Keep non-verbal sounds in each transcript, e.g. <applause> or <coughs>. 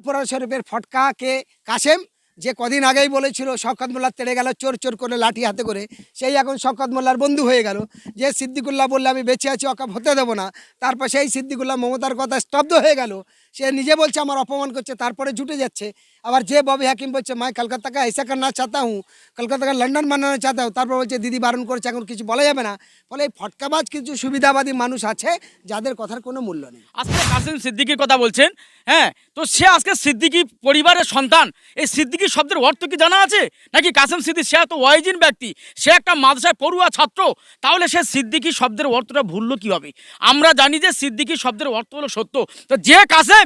ফুরফুরা শরীফের ফটকা কে কাসেম, যে কদিন আগেই বলেছিল শওকত মোল্লা তেড়ে গেল চোর চোর করে লাঠি হাতে করে, সেই এখন শওকত মোল্লার বন্ধু হয়ে গেল। যে সিদ্দিকুল্লাহ বললে, আমি বেঁচে আছি অকাপ হতে দেবো না। তারপর সেই সিদ্দিকুল্লাহ মমতার কথা স্তব্ধ হয়ে গেল। সে নিজে বলছে আমার অপমান করছে তারপরে জুটে যাচ্ছে আবার যে ববি হাকিম বলছে মাই কলকাতা কা ऐसा करना चाहता हूँ কলকাতা কা লন্ডন বানানো চাহতা হুঁ তারপর বলছে দিদি বারণ করছে এখন কিছু বলা যাবে না ফলে এই ফটকাবাজ কিছু সুবিধাবাদী মানুষ আছে যাদের কথার কোনো মূল্য নেই আজকে কাসিম সিদ্দিকির কথা বলছেন হ্যাঁ তো সে আজকে সিদ্দিকি পরিবারের সন্তান এই সিদ্দিকি শব্দের অর্থ কি জানা আছে নাকি কাসিম সিদ্দিক সে এত ওয়াইজিন ব্যক্তি সে একটা মাদ্রাসায় পড়ুয়া ছাত্র তাহলে সে সিদ্দিকি শব্দের অর্থটা ভুললো কিভাবে আমরা জানি যে সিদ্দিকি শব্দের অর্থ হলো সত্য তো যে কাসেম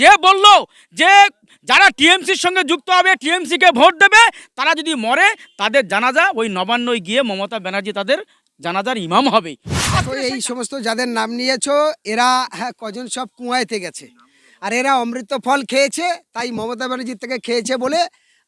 যে বলল যে যারা টিএমসির সঙ্গে যুক্ত হবে টিএমসিকে ভোট দেবে, তারা যদি মরে, তাদের জানাজা, ওই নবান্নই গিয়ে মমতা ব্যানার্জি তাদের জানাজার ইমাম হবে। এই সমস্ত যাদের নাম নিয়েছো, এরা হ্যাঁ কজন সব কুয়াইতে গেছে। আর এরা অমৃত ফল খেয়েছে, তাই মমতা ব্যানার্জির থেকে খেয়েছে বলে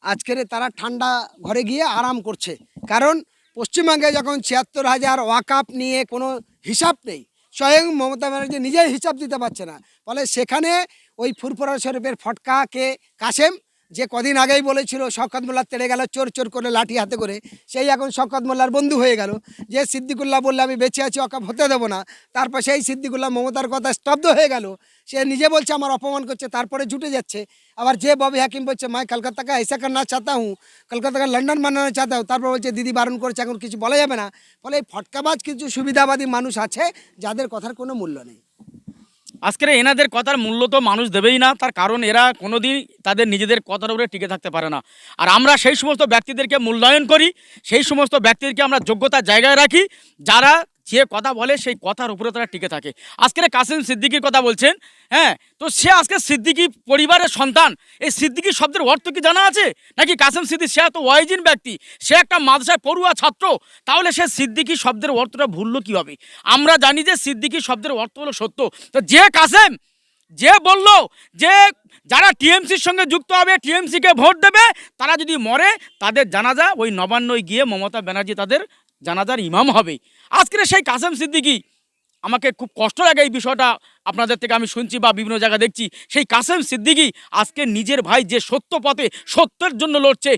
আজকের তারা ঠান্ডা ঘরে গিয়ে আরাম করছে। কারণ পশ্চিমবঙ্গে যখন ছিয়াত্তর হাজার ওয়াকাপ নিয়ে কোনো হিসাব নেই, স্বয়ং মমতা ব্যানার্জি নিজেই হিসাব দিতে পারছে না। ফলে সেখানে ওই ফুরফুরা শরীফের ফটকাকে কাসেম, যে কদিন আগেই বলেছিল শকত মোল্লা তেড়ে গেল চোর চোর করে লাঠি হাতে করে, সেই এখন শকত মোল্লার বন্ধু হয়ে গেল। যে সিদ্দিকুল্লাহ বললে, আমি বেঁচে আছি অকাপ হতে দেবো না। তারপর সেই সিদ্দিকুল্লাহ মমতার কথা স্তব্ধ হয়ে গেল। সে নিজে বলছে, আমার অপমান করছে, তারপরে জুটে যাচ্ছে। আবার যে ববি হাকিম বলছে, মাই কলকাতাকে এসে না চাতা হুঁ। কলকাতাকে লন্ডন বানানো চাতা হুঁ। তারপর বলছে, দিদি বারণ করছে, এখন কিছু বলা যাবে না। ফলে এই ফটকাবাজ কিছু সুবিধাবাদী মানুষ আছে, যাদের কথার কোনো মূল্য নেই। আজকের এনাদের কথার মূল্য তো মানুষ দেবেই না, তার কারণ এরা কোনোদিন তাদের নিজেদের কথার উপরে টিকে থাকতে পারে না। আর আমরা সেই সমস্ত ব্যক্তিদেরকে মূল্যায়ন করি, সেই সমস্ত ব্যক্তিদেরকে আমরা যোগ্যতার জায়গায় রাখি, যারা যে কথা বলে সেই কথার উপরে তারা টিকে থাকে। আজকের কাসিম সিদ্দিকির কথা বলছেন হ্যাঁ তো সে আজকে সিদ্দিকি পরিবারের সন্তান। এই সিদ্দিকি শব্দের অর্থ কি জানা আছে? নাকি কাসিম সিদ্দিক, সে এত ওয়াইজিন ব্যক্তি, সে একটা মাদ্রাসায় পড়ুয়া ছাত্র, তাহলে সে সিদ্দিকি শব্দের অর্থটা ভুললো কীভাবে? আমরা জানি যে সিদ্দিকি শব্দের অর্থ হলো সত্য। তো যে কাসেম, যে বলল যে যারা টিএমসির সঙ্গে যুক্ত হবে, টিএমসিকে ভোট দেবে, তারা যদি মরে, তাদের জানাজা ওই নবান্নয় গিয়ে মমতা ব্যানার্জি তাদের জানাজার ইমাম হবে। আজকের সেই কাসেম সিদ্দিকি, আমাকে খুব কষ্ট লাগে এই বিষয়টা আপনাদের থেকে আমি শুনছি বা বিভিন্ন জায়গায় দেখছি। সেই কাসেম সিদ্দিকি আজকে নিজের ভাই যে সত্য পথে সত্যের জন্য লড়ছে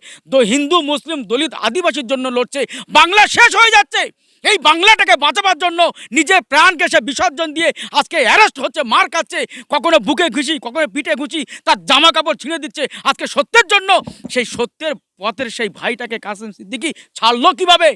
হিন্দু, মুসলিম, দলিত, আদিবাসীর জন্য লড়ছে, বাংলা শেষ হয়ে যাচ্ছে। এই বাংলাটাকে বাঁচাবার জন্য নিজের প্রাণকে সে বিসর্জন দিয়ে আজকে অ্যারেস্ট হচ্ছে, মার খাচ্ছে, কখনো বুকে ঘুষি, কখনো পিঠে ঘুষি, তার জামা কাপড় ছিঁড়ে দিচ্ছে। আজকে সত্যের জন্য সেই সত্যের পথের সেই ভাইটাকে কাসেম সিদ্দিকি ছাড়লো কীভাবে?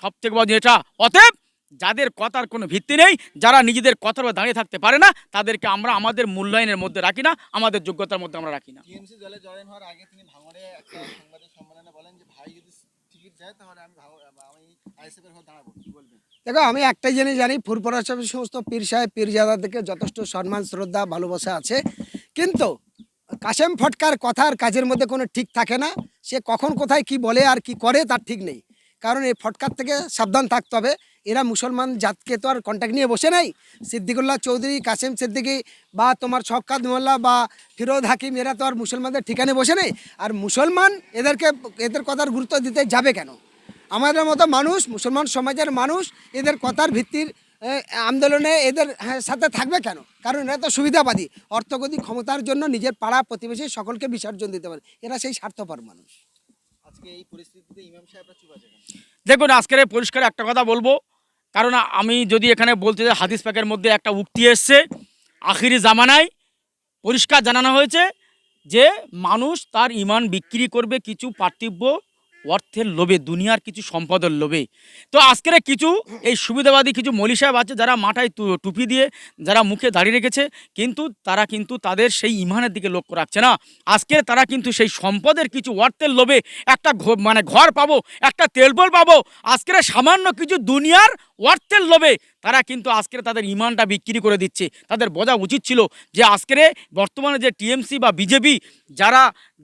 সব থেকে বড় এটা। অতএব যাদের কথার কোনো ভিত্তি নেই যারা নিজেদের কথার দাঁড়িয়ে থাকতে পারে না তাদেরকে আমরা আমাদের মূল্যায়নের মধ্যে রাখি না আমাদের যোগ্যতার মধ্যে আমরা রাখি না। টিএমসি দলে জয়েন হওয়ার আগে তিনি ভাঙড়ে একটা সাংবাদিক সম্মেলনে বলেন যে ভাই যদি টিকিট যায় তাহলে আমি ভাঙড়- আমি আইএসএফ এর হয়ে দাঁড়াবো। কি বলবেন? দেখো আমি একটাই জিনিস জানি ফুরপুরা সাহেবের সমস্ত পীর সাহেব পীরজাদাদেরকে যথেষ্ট সম্মান শ্রদ্ধা ভালোবাসা আছে। কিন্তু কাশেম ফটকার কথার কাজের মধ্যে কোনো ঠিক থাকে না। সে কখন কোথায় কি বলে আর কি করে তার ঠিক নেই। কারণ এই ফটকার থেকে সাবধান থাকতে হবে। এরা মুসলমান জাতকে তো আর কন্ট্যাক্ট নিয়ে বসে নাই। সিদ্দিকুল্লাহ চৌধুরী কাসেম সিদ্দিকি বা তোমার শক্কাত মোল্লা বা ফিরোজ হাকিম এরা তো আর মুসলমানদের ঠিকানে বসে নেই। আর মুসলমান এদেরকে এদের কথার গুরুত্ব দিতে যাবে কেন? আমাদের মতো মানুষ মুসলমান সমাজের মানুষ এদের কথার ভিত্তির আন্দোলনে এদের হ্যাঁ, সাথে থাকবে কেন? কারণ এরা তো সুবিধাবাদী। অর্থগতি ক্ষমতার জন্য নিজের পাড়া প্রতিবেশী সকলকে বিসর্জন দিতে পারে। এরা সেই স্বার্থপর মানুষ। দেখুন, আজকের পরিষ্কার একটা কথা বলব। কারণ আমি যদি এখানে বলতে যাই, হাদিস প্যাকের মধ্যে একটা উক্তি এসছে, আখিরি জামানায় পরিষ্কার জানানো হয়েছে যে মানুষ তার ইমান বিক্রি করবে কিছু পার্থিব্য অর্থের লোভে, দুনিয়ার কিছু সম্পদের লোভে। তো আজকের কিছু, এই সুবিধাবাদী কিছু মলি সাহেব আছে যারা মাথায় টুপি দিয়ে যারা মুখে দাঁড়িয়ে রেখেছে, কিন্তু তারা কিন্তু তাদের সেই ইমানের দিকে লক্ষ্য রাখছে না। আজকের তারা কিন্তু সেই সম্পদের কিছু অর্থের লোভে একটা মানে ঘর পাবো, একটা তেলবল পাবো। আজকের সামান্য কিছু দুনিয়ার অর্থের লোভে তারা কিন্তু আজকের তাদের ইমানটা বিক্রি করে দিচ্ছে। তাদের বোঝা উচিত ছিল যে আজকের বর্তমানে যে টিএমসি বা বিজেপি যারা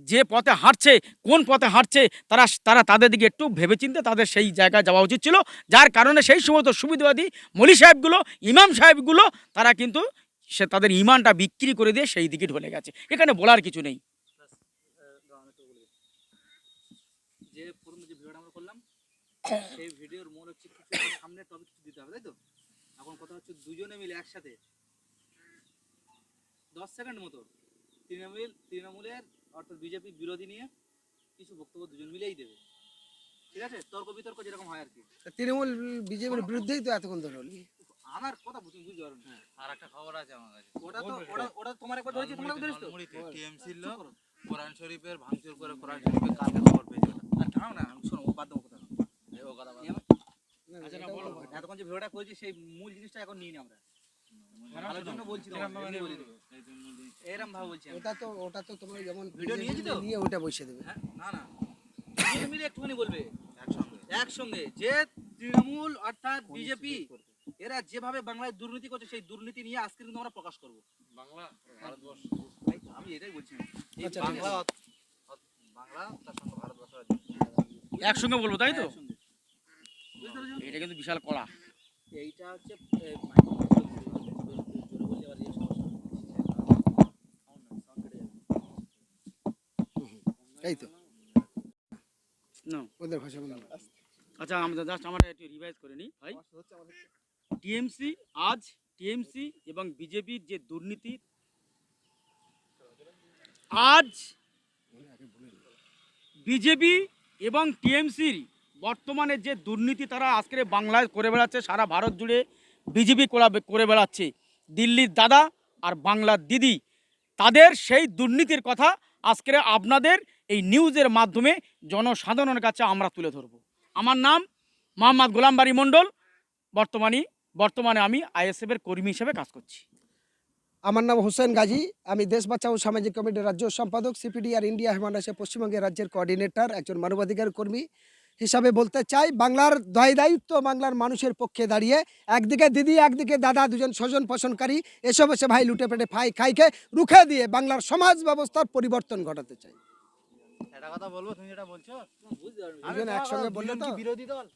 যে পথে হাঁটছে কোন পথে হাঁটছে তারা তারা তাদের দিকে একটু ভেবেচিন্তে তাদের সেই জায়গায় যাওয়া উচিত ছিল। যার কারণে সেই সমস্ত সুবিধাবাদী মলি সাহেবগুলো ইমাম সাহেবগুলো তারা কিন্তু সে তাদের ইমানটা বিক্রি করে দিয়ে সেই দিকে ঢলে গেছে। এখানে বলার কিছু নেই। যে প্রথম যে ভিডিওটা আমরা করলাম <coughs> সেই ভিডিওর মূল হচ্ছে সামনে টপিক দিতে হবে তাই তো? এখন কথা হচ্ছে দুজনে মিলে একসাথে। দশ সেকেন্ড মতো। তৃণমূল তৃণমূলের অর্থাৎ বিজেপি বিরোধী নিয়ে কিছু বক্তব্য দুজন মিলেই দেবে। ঠিক আছে? তর্ক বিতর্ক যেরকম হয় আর কি তৃণমূল বিজেপির বিরুদ্ধেই তো এতক্ষণ ধরে হলি। আমার কথা বুঝতে বুঝতে পারো না। আর একটা খবর আছে আমার কাছে। ওটা তো ওটা ওটা তোমার একবার ধরেছি তোমার একবার ধরেছি তো? টিএমসির চুপ লোক কোরআন শরীফের ভাঙচুর করে কোরআন শরীফের কালকে খবর পেয়েছে। আর না আমি শোনো ও বাদ দাও কথা এই ও কথা বাদ এই দাও। আমার- আচ্ছা না বলো এতক্ষণ যে ভিডিওটা করেছি সেই মূল জিনিসটা এখন নিই না আমরা ভালোর জন্য বলছি। এরম ভাবে বলছি। ওটা তো ওটা তো তোমার যেমন ভিডিও BJP নিয়েছি তো? নিয়ে ওটা বসে দেবে। হ্যাঁ না না। মিলে একটুখানি বলবে। একসঙ্গে। একসঙ্গে যে তৃণমূল অর্থাৎ বিজেপি এরা যেভাবে বাংলায় দুর্নীতি করছে সেই দুর্নীতি নিয়ে আজকে কিন্তু আমরা প্রকাশ করব। বাংলা ভারতবর্ষ। আমি এটাই বলছি। আচ্ছা, বাংলা বাংলা তার সঙ্গে ভারতবর্ষ আছে একসঙ্গে বলব তাই তো? একসঙ্গে। বুঝতে পেরেছ? এটা কিন্তু বিশাল কড়া। এইটা হচ্ছে না, sound কেটে যাবে। এই তো। না ওদের ভাষা বলো আচ্ছা আমরা জাস্ট আমরা একটু রিভাইজ করে নিই ভাই। টিএমসি আজ টিএমসি এবং বিজেপির যে দুর্নীতি আজ বিজেপি এবং টিএমসির বর্তমানে যে দুর্নীতি তারা আজকে বাংলায় করে বেড়াচ্ছে, সারা ভারত জুড়ে বিজেপি করে বেড়াচ্ছে। দিল্লির দাদা আর বাংলার দিদি, তাদের সেই দুর্নীতির কথা আজকে আপনাদের এই নিউজের মাধ্যমে জনসাধারণের কাছে আমরা তুলে ধরব। আমার নাম মোহাম্মদ গোলামবাড়ি মণ্ডল, বর্তমানে বর্তমানে আমি আইএসএফের কর্মী হিসেবে কাজ করছি। আমার নাম হোসেন গাজী, আমি দেশ বাঁচাও সামাজিক কমিটির রাজ্য সম্পাদক, সিপিডি আর ইন্ডিয়া হিমালয় পশ্চিমবঙ্গের রাজ্যের কোঅর্ডিনেটর একজন মানবাধিকার কর্মী। হিসাবে বলতে চাই বাংলার দায় দায়িত্ব বাংলার মানুষের পক্ষে দাঁড়িয়ে একদিকে দিদি একদিকে দাদা দুজন স্বজন পোষণকারী এসব এসে ভাই লুটে পেটে ফাই খাইকে রুখে দিয়ে বাংলার সমাজ ব্যবস্থার পরিবর্তন ঘটাতে চাই। একটা কথা বলব তুমি যেটা বলছো? বুঝতে পারবে দুজন একসঙ্গে বললে তো বিরোধী দল।